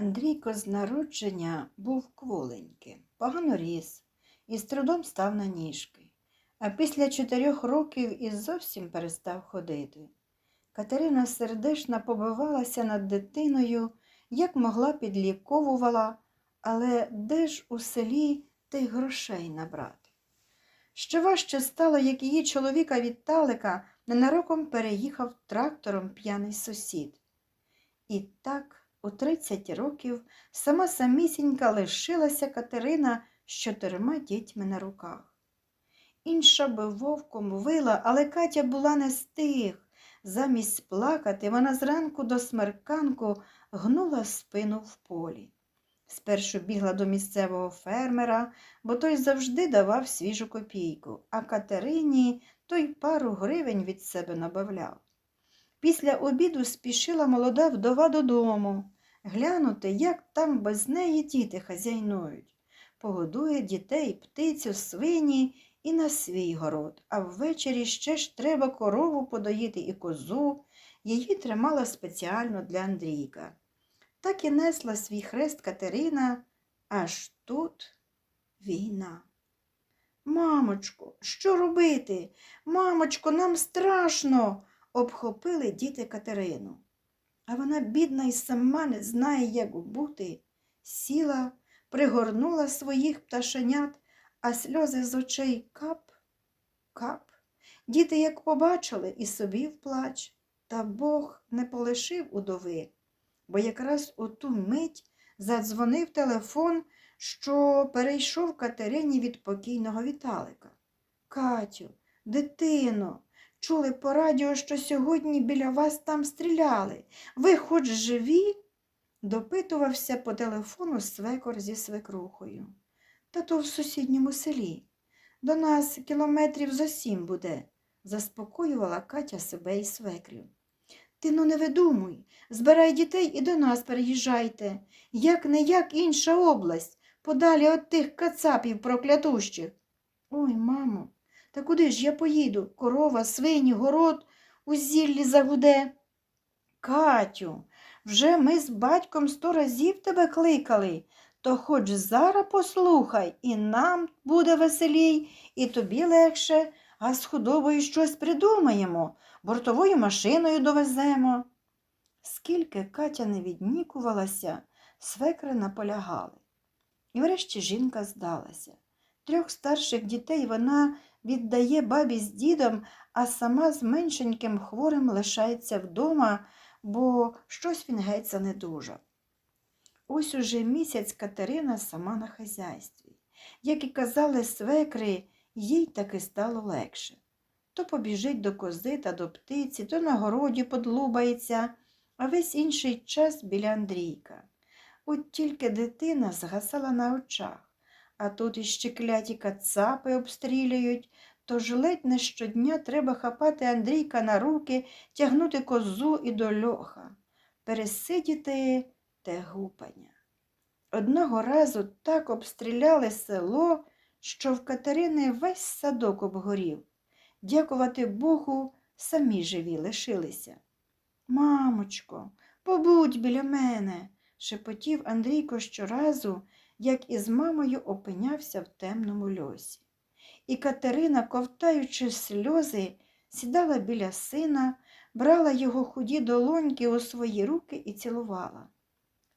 Андрійко з народження був кволеньким, погано ріс і з трудом став на ніжки, а після чотирьох років і зовсім перестав ходити. Катерина сердечно побивалася над дитиною, як могла підліковувала, але де ж у селі тих грошей набрати? Ще важче стало, як її чоловіка Віталика ненароком переїхав трактором п'яний сусід. І так у 30 років сама самісінька лишилася Катерина з чотирма дітьми на руках. Інша би вовком вила, але Катя була не з тих. Замість плакати, вона зранку до смерканку гнула спину в полі. Спершу бігла до місцевого фермера, бо той завжди давав свіжу копійку, а Катерині той пару гривень від себе набавляв. Після обіду спішила молода вдова додому, глянути, як там без неї діти хазяйнують. Погодує дітей, птицю, свині і на свій город, а ввечері ще ж треба корову подоїти і козу. Її тримала спеціально для Андрійка. Так і несла свій хрест Катерина, аж тут війна. Мамочко, що робити? Мамочко, нам страшно, обхопили діти Катерину. А вона, бідна, і сама не знає, як бути, сіла, пригорнула своїх пташенят, а сльози з очей кап, кап. Діти, як побачили, і собі вплач, та Бог не полишив удови, бо якраз у ту мить задзвонив телефон, що перейшов Катерині від покійного Віталика. Катю, дитино, чули по радіо, що сьогодні біля вас там стріляли. Ви хоч живі? допитувався по телефону свекор зі свекрухою. Та то в сусідньому селі. До нас кілометрів зо сім буде, заспокоювала Катя себе і свекрів. Ти ну не видумуй, збирай дітей і до нас переїжджайте. Як не як інша область, подалі від тих кацапів проклятущих. Ой, мамо, та куди ж я поїду? Корова, свині, город у зіллі загуде. Катю, вже ми з батьком сто разів тебе кликали, то хоч зараз послухай, і нам буде веселій, і тобі легше, а з худобою щось придумаємо, бортовою машиною довеземо. Скільки Катя не віднікувалася, свекри наполягали. І врешті жінка здалася. Трьох старших дітей вона віддає бабі з дідом, а сама з меншеньким хворим лишається вдома, бо щось він геть занедужав. Ось уже місяць Катерина сама на хазяйстві. Як і казали свекри, їй таки стало легше. То побіжить до кози та до птиці, то на городі подлубається, а весь інший час біля Андрійка. От тільки дитина згасала на очах, а тут іще кляті кацапи обстрілюють, тож ледь не щодня треба хапати Андрійка на руки, тягнути козу і до льоха, пересидіти те гупання. Одного разу так обстріляли село, що в Катерини весь садок обгорів. Дякувати Богу, самі живі лишилися. Мамочко, побудь біля мене, шепотів Андрійко щоразу, як із мамою опинявся в темному льосі. І Катерина, ковтаючи сльози, сідала біля сина, брала його худі долоньки у свої руки і цілувала.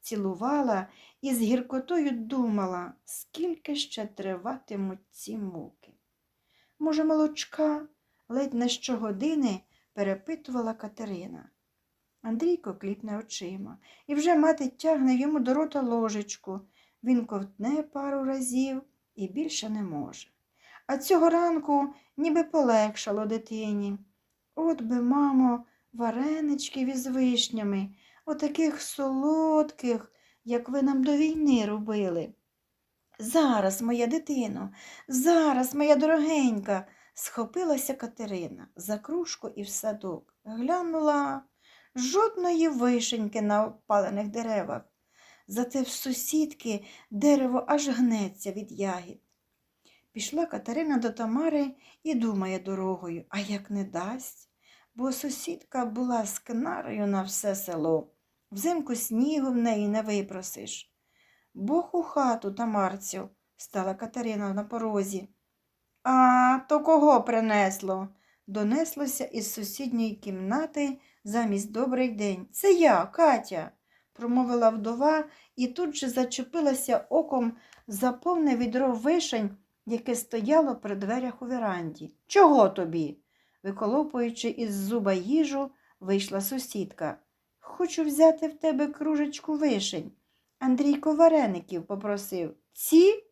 Цілувала і з гіркотою думала, скільки ще триватимуть ці муки. Може, молочка, ледь не щогодини перепитувала Катерина. Андрійко кліпне очима, і вже мати тягне йому до рота ложечку. Він ковтне пару разів і більше не може. А цього ранку ніби полегшало дитині. От би, мамо, вареничків із вишнями, отаких солодких, як ви нам до війни робили. Зараз, моя дитино, зараз, моя дорогенька, схопилася Катерина за кружку і в садок. Глянула жодної вишеньки на опалених деревах. Зате в сусідки дерево аж гнеться від ягід. Пішла Катерина до Тамари і думає дорогою, а як не дасть, бо сусідка була з кнарою на все село. Взимку снігу в неї не випросиш. Бог у хату, Тамарцю, стала Катерина на порозі. А то кого принесло? Донеслося із сусідньої кімнати замість добрий день. Це я, Катя, промовила вдова і тут же зачепилася оком за повне відро вишень, яке стояло при дверях у веранді. Чого тобі? Виколопуючи із зуба їжу, вийшла сусідка. Хочу взяти в тебе кружечку вишень. Андрійко вареників попросив. Ці?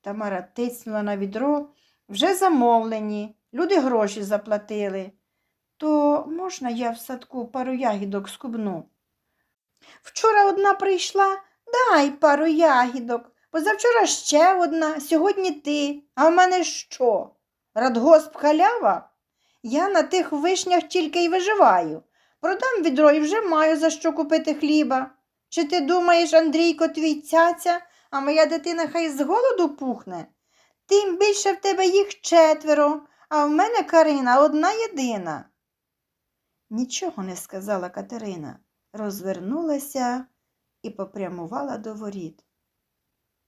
Тамара тицнула на відро. Вже замовлені, люди гроші заплатили. То можна я в садку пару ягідок скубну? Вчора одна прийшла, дай пару ягідок. Позавчора ще одна, сьогодні ти. А в мене що? Радгосп халява? Я на тих вишнях тільки й виживаю. Продам відро і вже маю за що купити хліба. Чи ти думаєш, Андрійко, твій цяця, а моя дитина хай з голоду пухне? Тим більше в тебе їх четверо, а в мене Карина одна єдина. Нічого не сказала Катерина, розвернулася і попрямувала до воріт.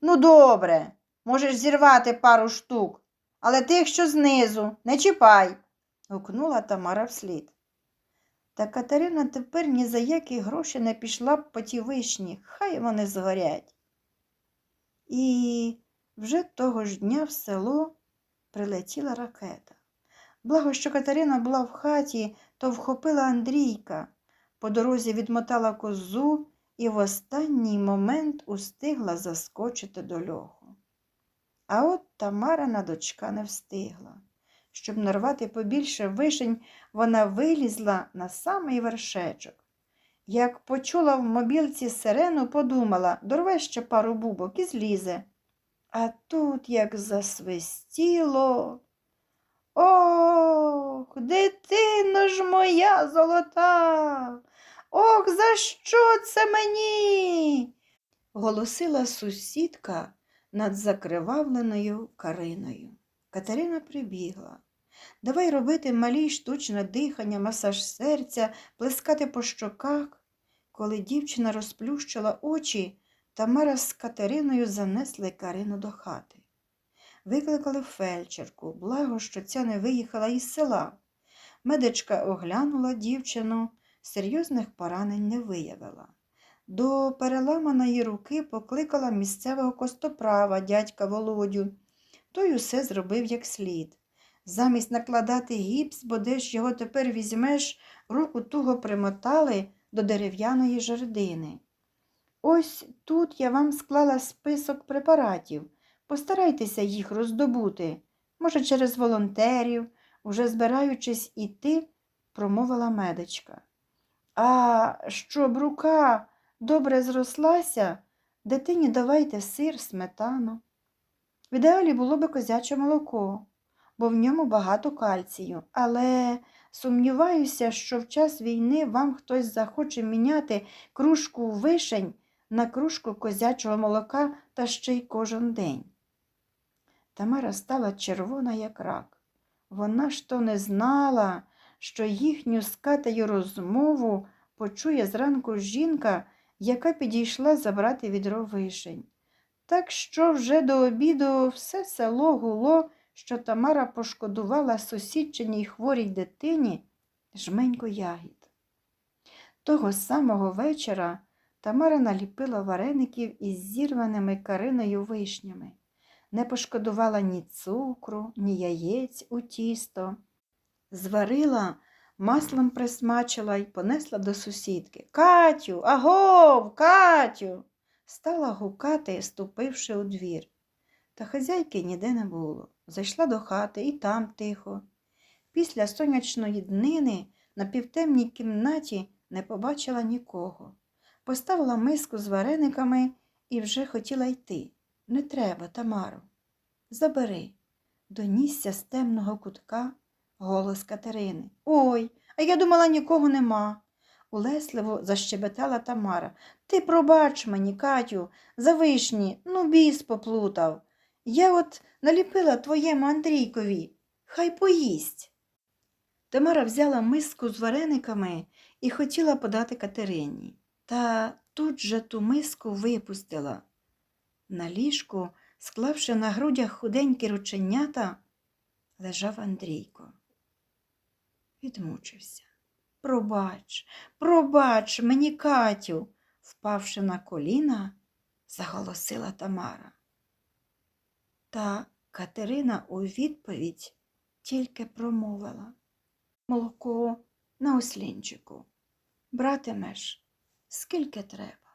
Ну, добре, можеш зірвати пару штук, але тих, що знизу, не чіпай, гукнула Тамара вслід. Та Катерина тепер ні за які гроші не пішла б по ті вишні, хай вони згорять. І вже того ж дня в село прилетіла ракета. Благо, що Катерина була в хаті, то вхопила Андрійка, по дорозі відмотала козу і в останній момент устигла заскочити до льоху. А от Тамарина дочка не встигла. Щоб нарвати побільше вишень, вона вилізла на самий вершечок. Як почула в мобілці сирену, подумала, дорве ще пару бубок і злізе. А тут як засвистіло. Ох, дитино ж моя золота. Ох, за що це мені? голосила сусідка над закривавленою Кариною. Катерина прибігла. Давай робити малі штучне дихання, масаж серця, плескати по щоках. Коли дівчина розплющила очі, Тамара з Катериною занесли Карину до хати. Викликали фельдшерку, благо, що ця не виїхала із села. Медичка оглянула дівчину, серйозних поранень не виявила. До переламаної руки покликала місцевого костоправа дядька Володю. Той усе зробив як слід. Замість накладати гіпс, бо де ж його тепер візьмеш, руку туго примотали до дерев'яної жердини. Ось тут я вам склала список препаратів. Постарайтеся їх роздобути. Може, через волонтерів, уже збираючись іти, промовила медичка. А щоб рука добре зрослася, дитині давайте сир, сметану. В ідеалі було би козяче молоко, бо в ньому багато кальцію, але сумніваюся, що в час війни вам хтось захоче міняти кружку вишень на кружку козячого молока та ще й кожен день. Тамара стала червона, як рак. Вона ж то не знала, що їхню з Катею розмову почує зранку жінка, яка підійшла забрати відро вишень. Так що вже до обіду все село гуло, що Тамара пошкодувала сусідчиній хворій дитині жменько ягід. Того самого вечора Тамара наліпила вареників із зірваними кариною вишнями, не пошкодувала ні цукру, ні яєць у тісто. Зварила, маслом присмачила й понесла до сусідки. Катю, агов, Катю. Стала гукати, ступивши у двір. Та хазяйки ніде не було. Зайшла до хати і там тихо. Після сонячної днини на півтемній кімнаті не побачила нікого. Поставила миску з варениками і вже хотіла йти. Не треба, Тамаро. Забери. Донісся з темного кутка голос Катерини. Ой, а я думала, нікого нема. Улесливо защебетала Тамара. Ти пробач мені, Катю, за вишні, ну біс поплутав. Я от наліпила твоєму Андрійкові. Хай поїсть. Тамара взяла миску з варениками і хотіла подати Катерині. та тут же ту миску випустила. На ліжку, склавши на грудях худенькі рученята, лежав Андрійко. Відмучився. Пробач, пробач мені, Катю, впавши на коліна, заголосила Тамара. Та Катерина у відповідь тільки промовила молоко на ослінчику. Братимеш, скільки треба.